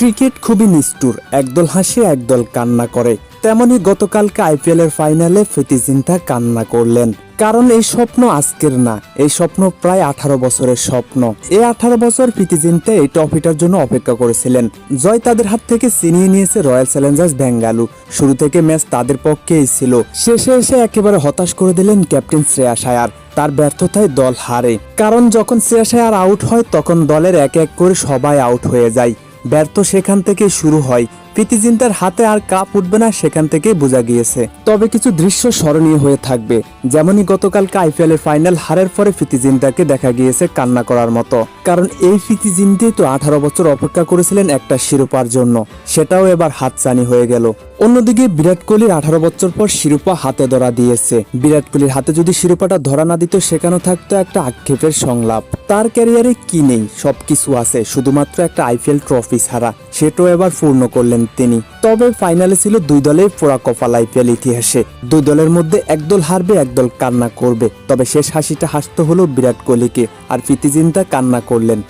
Cricket খুবই নিষ্ঠুর, একদল হাসে, একদল কান্না করে। তেমনি গতকালকে আইপিএল এর ফাইনালে ফিতিজিন্তা কান্না করলেন। কারণ এই স্বপ্ন আজকের না, এই স্বপ্ন প্রায় আঠারো বছরের স্বপ্ন। এই আঠারো বছর ফিতিজিন্তা এই ট্রফিটার জন্য অপেক্ষা করেছিলেন। জয় তাদের হাত থেকে ছিনিয়ে নিয়েছে রয়্যাল চ্যালেঞ্জার্স বেঙ্গালু শুরু থেকে ম্যাচ তাদের পক্ষেই ছিল। শেষে এসে একেবারে হতাশ করে দিলেন ক্যাপ্টেন শ্রেয়াস আয়ার তার ব্যর্থতায় দল হারে। কারণ যখন শ্রেয়াস আয়ার আউট হয়, তখন দলের এক এক করে সবাই আউট হয়ে যায়। ব্যর্থ সেখান থেকে শুরু হয়। প্রীতিজিন্তার হাতে আর কাপ উঠবে না সেখান থেকেই বোঝা গিয়েছে। তবে কিছু দৃশ্য স্মরণীয় হয়ে থাকবে, যেমনই গতকালকে আইপিএল এর ফাইনাল হারের পরে প্রীতিজিন্তাকে দেখা গিয়েছে কান্না করার মতো। কারণ এই প্রীতিজিন্তাই তো আঠারো বছর অপেক্ষা করেছিলেন একটা শিরোপার জন্য, সেটাও এবার হাতছানি হয়ে গেল। অন্যদিকে বিরাট কোহলির আঠারো বছর পর শিরোপা হাতে ধরা দিয়েছে। বিরাট কোহলির হাতে যদি শিরোপাটা ধরা না দিত, সেখানেও থাকতো একটা আক্ষেপের সংলাপ। তার ক্যারিয়ারে কি নেই? সবকিছু আছে, শুধুমাত্র একটা আইপিএল ট্রফি ছাড়া। সেটাও এবার পূর্ণ করলেন তিনি। তবে ফাইনালে ছিল দুই দলের পোড়া কপাল আইপিএল ইতিহাসে। দুই দলের মধ্যে একদল হারবে একদল কান্না করবে। তবে শেষ হাসিটা হাসতে হলো বিরাট কোহলিকে। আর প্রীতিজিন্তা কান্না করলেন।